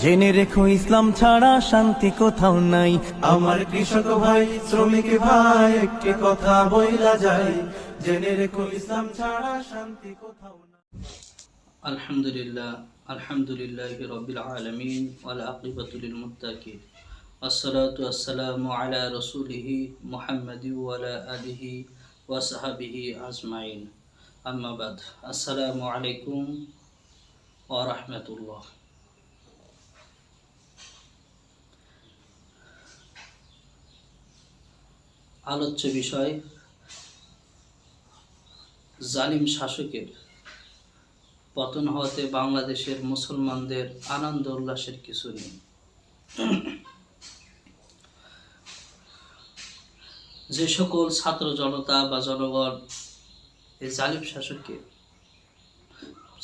জেনে রেখো, ইসলাম ছাড়া শান্তি কোথাও নাই। আমার কৃষক ভাই, শ্রমিক ভাই, একটি কথা বইলা যায়। জেনে রেখো, ইসলাম ছাড়া শান্তি কোথাও না আলহামদুলিল্লাহ আলহামদুলিল্লাহ রবিল আলমিন আকিবতুল ওয়ালা রাহমাতুল্লাহ। আলোচ্য বিষয় জালিম শাসকের পতন হওয়াতে বাংলাদেশের মুসলমানদের আনন্দ উল্লাসের কিছু নেই। যে সকল ছাত্র জনতা বা জনগণ এই জালিম শাসককে,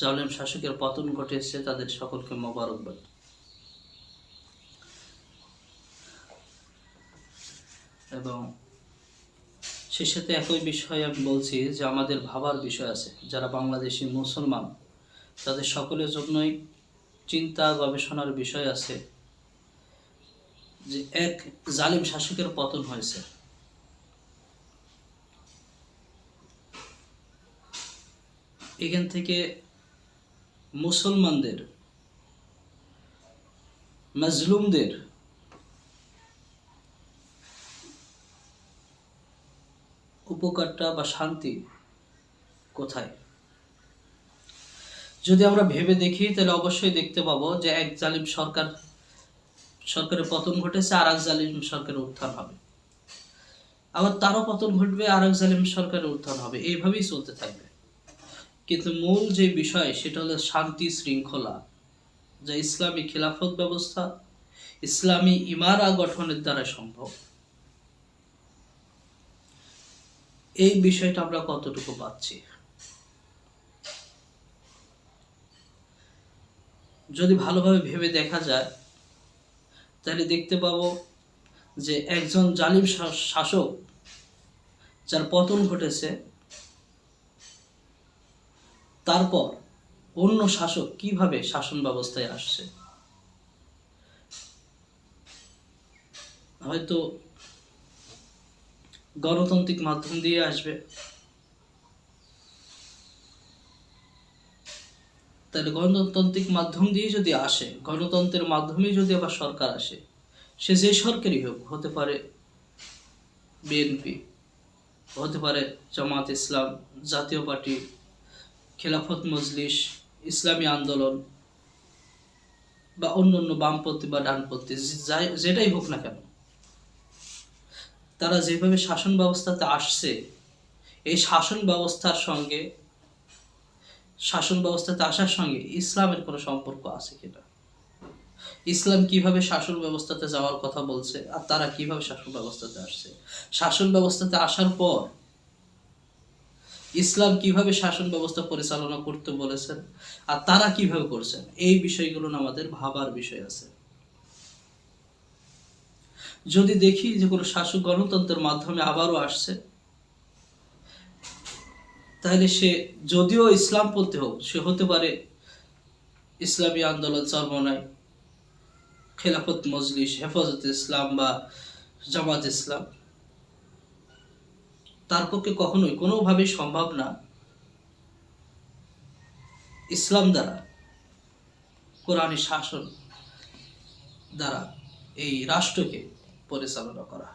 জালিম শাসকের পতন ঘটেছে তাদের সকলকে মোবারকবাদ। এবং সে সাথে একই বিষয়ে আমি বলছি যে আমাদের ভাবার বিষয় আছে। যারা বাংলাদেশি মুসলমান, তাদের সকলের জন্যই চিন্তা, গবেষণার বিষয় আছে যে এক জালিম শাসকের পতন হয়েছে। এখান থেকে মুসলমানদের, মজলুমদের উপকারটা বা শান্তি কোথায়? যদি আমরা ভেবে দেখি, তাহলে অবশ্যই দেখতে পাবো যে এক জালিম সরকার, সরকারের পতন ঘটেছে আর এক জালিম সরকারের উত্থান হবে। আবার তারও পতন ঘটবে আর এক জালিম সরকারের উত্থান হবে। এইভাবেই চলতে থাকবে। কিন্তু মূল যে বিষয়, সেটা হলো শান্তি শৃঙ্খলা। যা ইসলামী খিলাফত ব্যবস্থা, ইসলামী ইমারা গঠনের দ্বারা সম্ভব। এই বিষয়টা আমরা কতটুকু পাচ্ছি? যদি ভালোভাবে ভেবে দেখা যায়, তাহলে দেখতে পাবো যে একজন জালিম শাসক যার পতন ঘটেছে, তারপর অন্য শাসক কীভাবে শাসন ব্যবস্থায় আসছে? হয়তো গণতান্ত্রিক মাধ্যম দিয়ে আসবে। তাহলে গণতান্ত্রিক মাধ্যম দিয়ে যদি আসে, গণতন্ত্রের মাধ্যমে যদি আবার সরকার আসে, সে যে সরকারই হোক, হতে পারে বিএনপি, হতে পারে জামাত ইসলাম, জাতীয় পার্টি, খেলাফত মজলিস, ইসলামী আন্দোলন বা অন্য অন্য বামপন্থী বা ডানপন্থী যাই- যেটাই হোক না কেন। তারা যেভাবে শাসন ব্যবস্থাতে আসছে, এই শাসন ব্যবস্থার সঙ্গে, শাসন ব্যবস্থাতে আসার সঙ্গে ইসলামের কোনো সম্পর্ক আছে কিনা ইসলাম কীভাবে শাসন ব্যবস্থাতে যাওয়ার কথা বলছে আর তারা কীভাবে শাসন ব্যবস্থাতে আসছে? শাসন ব্যবস্থাতে আসার পর ইসলাম কীভাবে শাসন ব্যবস্থা পরিচালনা করতে বলেছেন আর তারা কীভাবে করছেন? এই বিষয়গুলো আমাদের ভাবার বিষয় আছে। যদি দেখি যে কোনো শাসক গণতন্ত্রের মাধ্যমে আবারও আসছে, তাহলে সে যদিও ইসলামপন্থী হোক, সে হতে পারে ইসলামী আন্দোলন চরমনায়, খেলাফত মজলিস, হেফাজত ইসলাম বা জামাত ইসলাম। তার পক্ষে কখনোই, কোনোভাবেই সম্ভব না। ইসলাম দ্বারা কোরআনী শাসন দ্বারা এই রাষ্ট্রকে পরিচালনা করা।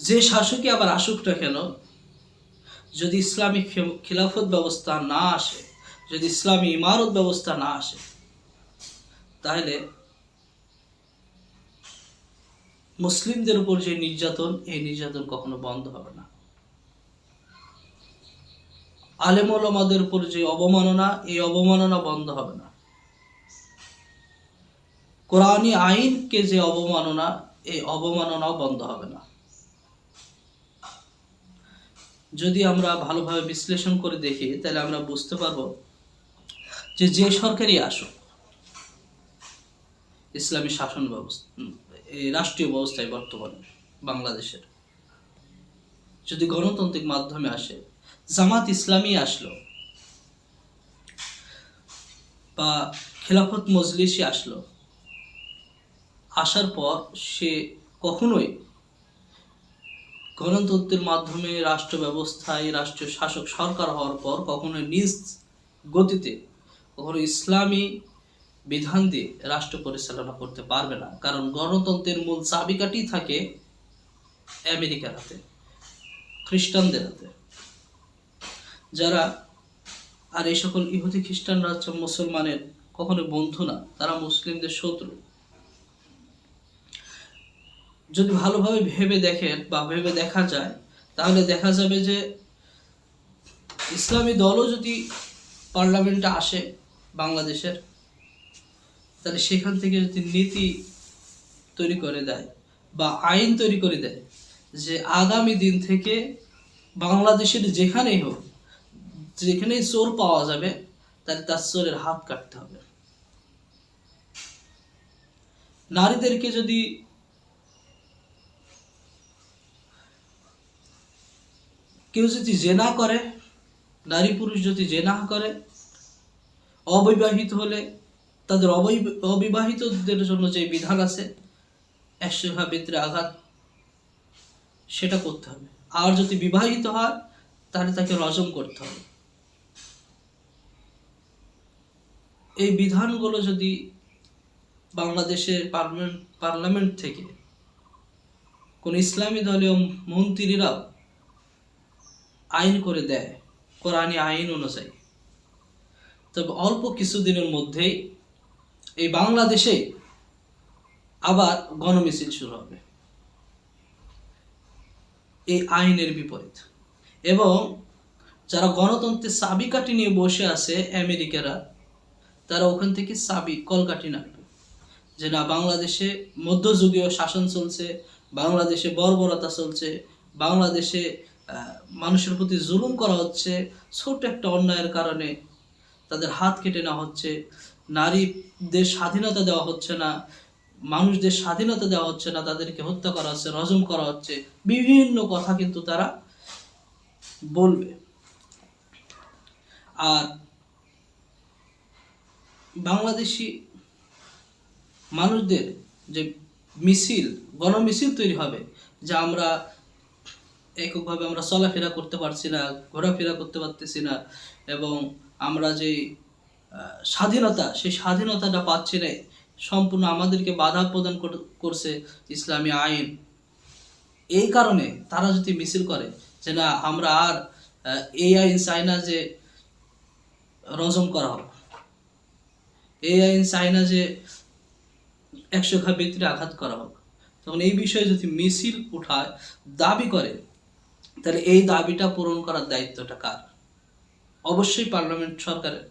যে শাসকই আবার আসুক না কেন? যদি ইসলামী খিলাফত ব্যবস্থা না আসে, যদি ইসলামী ইমারত ব্যবস্থা না আসে, তাহলে মুসলিমদের উপর যে নির্যাতন, এই নির্যাতন কখনো বন্ধ হবে না। আলেম ওলামাদের উপর যে অবমাননা, এই অবমাননা বন্ধ হবে না। কোরআনী আইনকে যে অবমাননা, এই অবমাননাও বন্ধ হবে না। যদি আমরা ভালোভাবে বিশ্লেষণ করে দেখি, তাহলে আমরা বুঝতে পারব যে যে সরকারই আসুক, ইসলামী শাসন ব্যবস্থা এই রাষ্ট্রীয় ব্যবস্থায় বর্তমানে বাংলাদেশের। যদি গণতান্ত্রিক মাধ্যমে আসে, জামাত ইসলামী আসলো, বা খেলাফত মজলিসে আসলো আসার পর সে কখনোই গণতন্ত্রের মাধ্যমে রাষ্ট্র ব্যবস্থায় রাষ্ট্রীয় শাসক সরকার হওয়ার পর কখনো নিজ গতিতে কখনো ইসলামী বিধান দিয়ে রাষ্ট্র পরিচালনা করতে পারবে না। কারণ গণতন্ত্রের মূল চাবিকাঠি থাকে আমেরিকার হাতে, খ্রিস্টানদের হাতে। যারা আর এই সকল ইহুদি খ্রিস্টানরা হচ্ছে মুসলমানের কখনো বন্ধু না, তারা মুসলিমদের শত্রু। যদি ভালোভাবে ভেবে দেখেন বা ভেবে দেখা যায়, তাহলে দেখা যাবে যে ইসলামী দলও যদি পার্লামেন্টে আসে বাংলাদেশের, তাহলে সেখান থেকে যদি নীতি তৈরি করে দেয় বা আইন তৈরি করে দেয় যে আগামী দিন থেকে বাংলাদেশের যেখানেই হোক, যেখানেই চোর পাওয়া যাবে, তাহলে তার চোরের হাত কাটতে হবে। নারীদেরকে যদি কেউ যদি জেনা করে, নারী পুরুষ যদি জেনা করে, অবিবাহিত হলে তাদের অবৈ- অবিবাহিতদের জন্য যে বিধান আছে একশো ভিতরে আঘাত, সেটা করতে হবে। আর যদি বিবাহিত হয়, তাহলে তাকে রজম করতে হবে। এই বিধানগুলো যদি বাংলাদেশের পার্লামেন্ট পার্লামেন্ট থেকে কোন ইসলামী দলীয় মন্ত্রীরাও আইন করে দেয়, কোরআনী আইন অনুযায়ী। তবে অল্প কিছুদিনের মধ্যেই এই বাংলাদেশে আবার গণমিছিল শুরু হবে। এই আইনের বিপরীত। এবং যারা গণতন্ত্রের চাবিকাঠি নিয়ে বসে আছে আমেরিকারা, তারা ওখান থেকে চাবি, কলকাঠি নাড়বে যে না, বাংলাদেশে মধ্যযুগীয় শাসন চলছে, বাংলাদেশে বর্বরতা চলছে, বাংলাদেশে মানুষের প্রতি জুলুম করা হচ্ছে ছোট একটা অন্যায়ের কারণে। তাদের হাত কেটে নেওয়া হচ্ছে। নারীদের স্বাধীনতা দেওয়া হচ্ছে না। মানুষদের স্বাধীনতা দেওয়া হচ্ছে না। তাদেরকে হত্যা করা হচ্ছে রজম করা হচ্ছে। বিভিন্ন কথা কিন্তু তারা বলবে। আর বাংলাদেশি মানুষদের যে মিছিল, গণমিছিল তৈরি হবে, যা আমরা এককভাবে আমরা চলাফেরা করতে পারছি না, ঘোরাফেরা করতে পারতেছি না এবং আমরা যে স্বাধীনতা, সেই স্বাধীনতাটা পাচ্ছি না, সম্পূর্ণ আমাদেরকে বাধা প্রদান কর- করছে ইসলামী আইন। এই কারণে তারা যদি মিছিল করে যে না, আমরা আর এই আইন চাই না যে রজম করা হোক এই আইন চাই না যে একশো ঘা ব্যক্তির আঘাত করা হোক তখন এই বিষয়ে যদি মিছিল উঠায়, দাবি করে তাহলে এই দাবিটা পূরণ করার দায়িত্বটা কার? অবশ্যই পার্লামেন্ট সরকারের।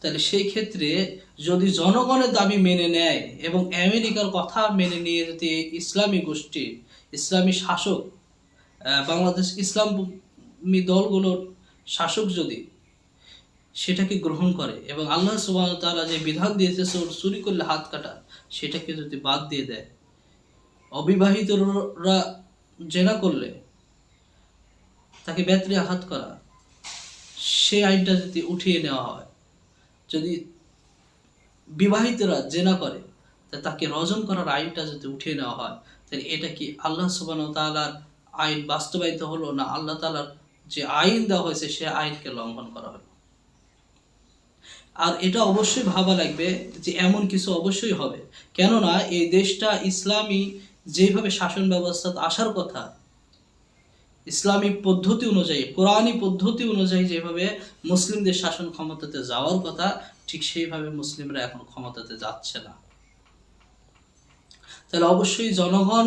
তাহলে সেই ক্ষেত্রে যদি জনগণের দাবি মেনে নেয় এবং আমেরিকার কথা মেনে নিয়ে যদি ইসলামী গোষ্ঠী, ইসলামী শাসক বাংলাদেশ ইসলামী দলগুলোর শাসক যদি সেটাকে গ্রহণ করে এবং আল্লাহ সুবাহ তারা যে বিধান দিয়েছে চোর করলে হাত কাটা, সেটাকে যদি বাদ দিয়ে দেয়, অবিবাহিতরা জেনা করলে তাকে ব্যাটারি আঘাত করা সে আইনটা যদি উঠিয়ে নেওয়া হয়, যদি বিবাহিতরা জেনা করে তাকে রজন করার আইনটা যদি উঠিয়ে নেওয়া হয়, তাহলে এটা কি আল্লাহ সুবাহ তাআলার আইন বাস্তবায়িত হলো, না আল্লাহ তাআলার যে আইন দেওয়া হয়েছে, সে আইনকে লঙ্ঘন করা হলো? আর এটা অবশ্যই ভাবা লাগবে যে এমন কিছু অবশ্যই হবে। কেননা এই দেশটা ইসলামী যেভাবে শাসন ব্যবস্থা আসার কথা ইসলামী পদ্ধতি অনুযায়ী, কোরআনী পদ্ধতি অনুযায়ী যেভাবে মুসলিমদের শাসন ক্ষমতাতে যাওয়ার কথা, ঠিক সেইভাবে মুসলিমরা এখন ক্ষমতাতে যাচ্ছে না। তাহলে অবশ্যই জনগণ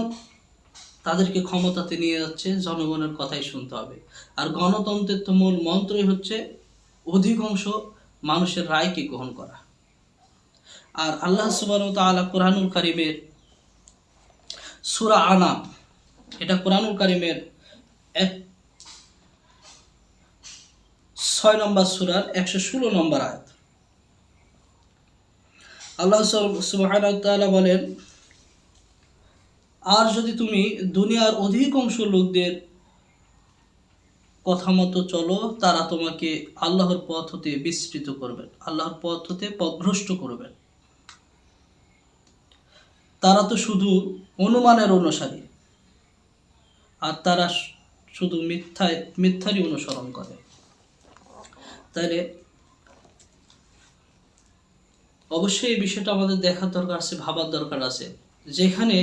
তাদেরকে ক্ষমতাতে নিয়ে যাচ্ছে, জনগণের কথাই শুনতে হবে। আর গণতন্ত্রের তো মূল মন্ত্রই হচ্ছে অধিকাংশ মানুষের রায়কে গ্রহণ করা। আর আল্লাহ সুবাহ তাআলা কোরআনুল কারিমের সুরা আনাম, এটা কোরআনুল কারিমের এক, ছয় নম্বর সূরার একশো ষোলো নম্বর আয়াত। আল্লাহ বলেন, আর যদি তুমি দুনিয়ার অধিকাংশ লোকদের কথা মতো চলো, তারা তোমাকে আল্লাহর পথ হতে বিস্তৃত করবেন, আল্লাহর পথ হতে পথভ্রষ্ট করবেন। তারা তো শুধু অনুমানের অনুসারী। আর তারা শুধু মিথ্যায় মিথ্যারই অনুসরণ করে। তাইলে অবশ্যই এই বিষয়টা আমাদের দেখার দরকার আছে, ভাবার দরকার আছে। যেখানে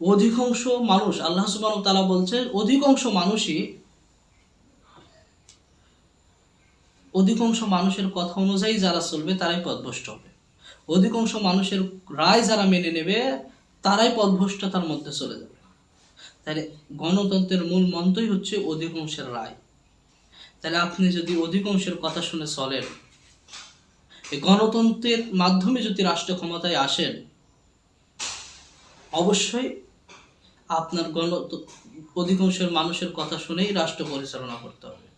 অধিকাংশ মানুষ, আল্লাহ সুবাহ তালা বলছেন, অধিকাংশ মানুষই অধিকাংশ মানুষের কথা অনুযায়ী যারা চলবে, তারাই পথভ্রষ্ট হবে। অধিকাংশ মানুষের রায় যারা মেনে নেবে, তারাই পথভ্রষ্টতার মধ্যে চলে যাবে। তাহলে গণতন্ত্রের মূল মন্ত্রই হচ্ছে অধিকাংশের রায়। তাহলে আপনি যদি অধিকাংশের কথা শুনে চলেন গণতন্ত্রের মাধ্যমে যদি রাষ্ট্র ক্ষমতায় আসেন, অবশ্যই আপনার গণ অধিকাংশের মানুষের কথা শুনেই রাষ্ট্র পরিচালনা করতে হবে,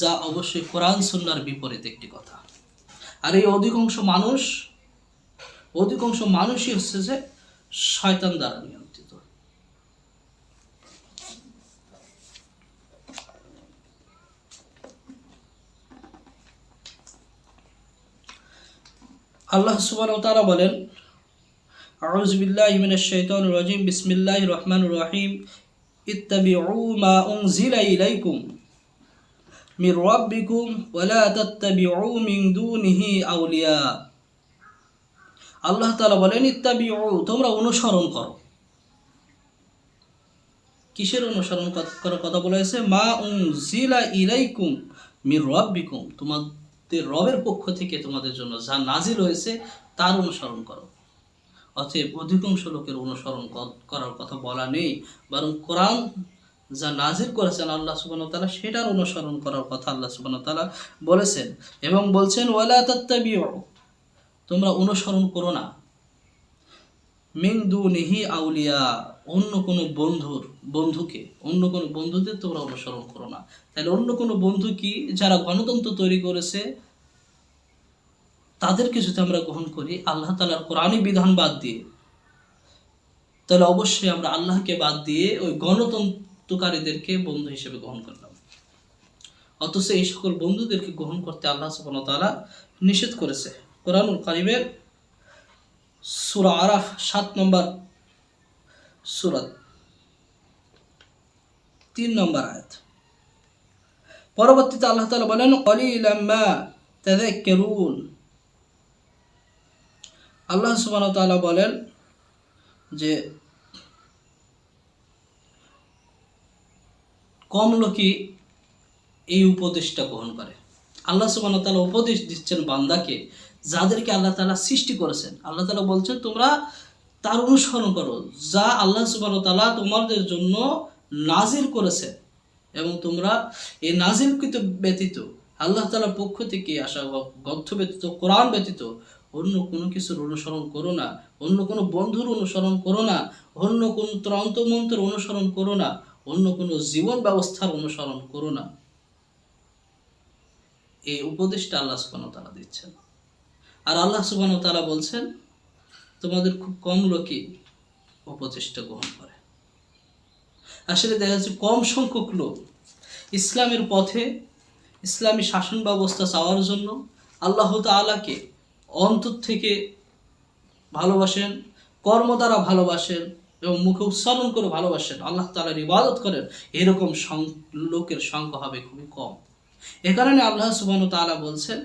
যা অবশ্যই কোরআন সুন্নার বিপরীত একটি কথা। আর এই অধিকাংশ মানুষ, অধিকাংশ মানুষই হচ্ছে যে শয়তান দ্বারা নিয়ন্ত্রিত। আল্লাহ ওয়া তাআলা বলেন, আউযু বিল্লাহি মিনাশ শাইতানির রাজিম, বিসমিল্লাহির রহমানির রহিম, ইত্তাবিউ মা উনজিলা ইলাইকুম মির রাব্বিকুম ওয়া লা তাত্তাবিউ মিন দুনিহি আউলিয়া। আল্লাহ তাআলা বলেন, ইত্তাবিউ, তোমরা অনুসরণ করো। কিসের অনুসরণ করার কথা বলা হয়েছে? মা উনজিলা ইলাইকুম মির রাব্বিকুম তোমাদের রবের পক্ষ থেকে তোমাদের জন্য যা নাজিল হয়েছে, তার অনুসরণ করো। অতএব অধিকাংশ লোকের অনুসরণ করার কথা বলা নেই, বরং কোরআন যা নাজির করেছেন আল্লাহ সুবান তালা সেটার অনুসরণ করার কথা আল্লাহ সুবান তালা বলেছেন। এবং বলছেন, ওয়ালা তাত্তাবিউ তোমরা অনুসরণ করো না। মিন দুনিহি আউলিয়া। অন্য কোনো বন্ধুর, বন্ধুকে, অন্য কোনো বন্ধুদের তোমরা অনুসরণ করো না। তাহলে অন্য কোনো বন্ধু কি? যারা গণতন্ত্র তৈরি করেছে, তাদেরকে যদি আমরা গ্রহণ করি, আল্লাহ তালার কোরআনী বিধান বাদ দিয়ে, তাহলে অবশ্যই আমরা আল্লাহকে বাদ দিয়ে ওই গণতন্ত্রকারীদেরকে বন্ধু হিসেবে গ্রহণ করলাম। অথচ এই সকল বন্ধুদেরকে গ্রহণ করতে আল্লাহ তাআলা নিষেধ করেছে। কোরআনুল কারিমের সূরা আরাফ সাত নম্বর সূরা তিন নম্বর আয়াত। পরবর্তীতে আল্লাহ তাআলা বলেন, কলিলাম মা তাযাক্কারুন। আল্লাহ সুবহানাহু ওয়া তাআলা বলেন যে, কম লোকই এই উপদেশটা গ্রহণ করে। আল্লাহ সুবহানাহু ওয়া তাআলা উপদেশ দিচ্ছেন বান্দাকে, যাদেরকে আল্লাহ তালা সৃষ্টি করেছেন। আল্লাহ তালা বলছেন, তোমরা তার অনুসরণ করো, যা আল্লাহ সুবহানাহু ওয়া তাআলা তোমাদের জন্য নাজিল করেছেন এবং তোমরা এই নাজিলকৃত ব্যতীত, আল্লাহ তাআলার পক্ষ থেকে আসা গ্রন্থ ব্যতীত, কোরআন ব্যতীত অন্য কোনো কিছুর অনুসরণ করো না, অন্য কোনো বন্ধুর অনুসরণ করো না, অন্য কোনো তন্ত্রমন্ত্রের অনুসরণ করো না, অন্য কোনো জীবন ব্যবস্থার অনুসরণ করো না। এই উপদেশটা আল্লাহ সুবহানাহু তালা দিচ্ছেন। আর আল্লাহ সুবহানাহু ওয়া তাআলা বলছেন তোমাদের খুব কম লোকই উপদেশটা গ্রহণ করে। আসলে দেখা যাচ্ছে কম সংখ্যক লোক ইসলামের পথে ইসলামী শাসন ব্যবস্থা চাওয়ার জন্য আল্লাহ তাআলাকে অন্তর থেকে ভালোবাসেন, কর্ম দ্বারা ভালোবাসেন এবং মুখে উচ্চারণ করে ভালোবাসেন। আল্লাহ তাআলার ইবাদত করেন, এরকম লোকের সংখ্যা হবে খুবই কম। এ কারণে আল্লাহ সুবহান তাআলা বলছেন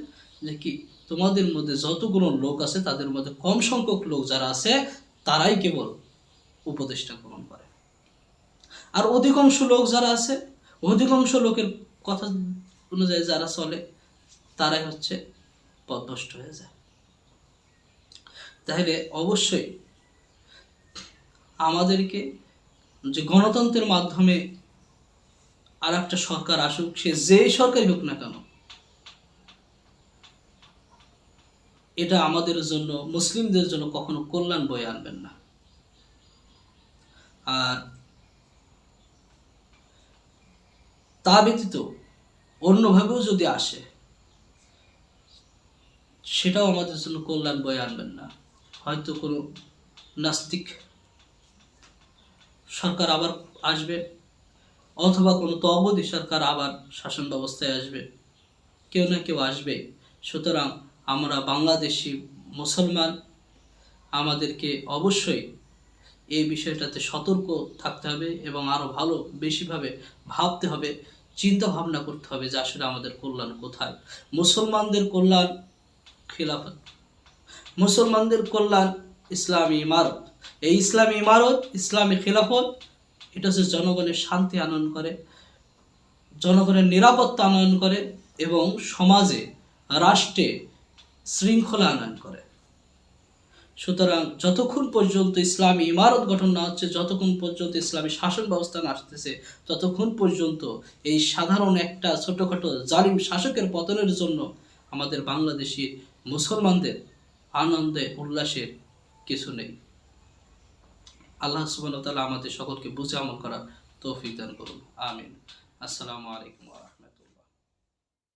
যে কি তোমাদের মধ্যে যতগুলো লোক আছে, তাদের মধ্যে কম সংখ্যক লোক যারা আছে, তারাই কেবল উপদেষ্টা গ্রহণ করে। আর অধিকাংশ লোক যারা আছে, অধিকাংশ লোকের কথা অনুযায়ী যারা চলে, তারাই হচ্ছে পথভ্রষ্ট হয়ে যায়। তাহলে অবশ্যই আমাদেরকে যে গণতন্ত্রের মাধ্যমে আর একটা সরকার আসুক, সে যেই সরকারই হোক না কেন এটা আমাদের জন্য, মুসলিমদের জন্য কখনো কল্যাণ বয়ে আনবেন না। আর তা ব্যতীত অন্যভাবেও যদি আসে, সেটাও আমাদের জন্য কল্যাণ বয়ে আনবেন না। হয়তো কোনো নাস্তিক সরকার আবার আসবে, অথবা কোনো তবদি সরকার আবার শাসন ব্যবস্থায় আসবে। কেউ না কেউ আসবে। সুতরাং আমরা বাংলাদেশি মুসলমান, আমাদেরকে অবশ্যই এই বিষয়টাতে সতর্ক থাকতে হবে এবং আরও ভালো, বেশিভাবে ভাবতে হবে চিন্তা ভাবনা করতে হবে যে আসলে আমাদের কল্যাণ কোথায়। মুসলমানদের কল্যাণ খিলাফত। মুসলমানদের কল্যাণ ইসলামী ইমারত। এই ইসলামী ইমারত, ইসলামী খিলাফত, এটা হচ্ছে জনগণের শান্তি আনয়ন করে, জনগণের নিরাপত্তা আনয়ন করে এবং সমাজে, রাষ্ট্রে শৃঙ্খলা আনয়ন করে। সুতরাং যতক্ষণ পর্যন্ত ইসলামী ইমারত গঠন না হচ্ছে, যতক্ষণ পর্যন্ত ইসলামী শাসন ব্যবস্থা না আসতেছে, ততক্ষণ পর্যন্ত এই সাধারণ একটা ছোটখাটো জালিম শাসকের পতনের জন্য আমাদের বাংলাদেশি মুসলমানদের আনন্দে উল্লাসের কিছু নেই। আল্লাহ সুবাহ তাআলা আমাদের সকলকে বুঝে আমল করার তৌফিক দান করুন। আমিন। আসসালামু আলাইকুম।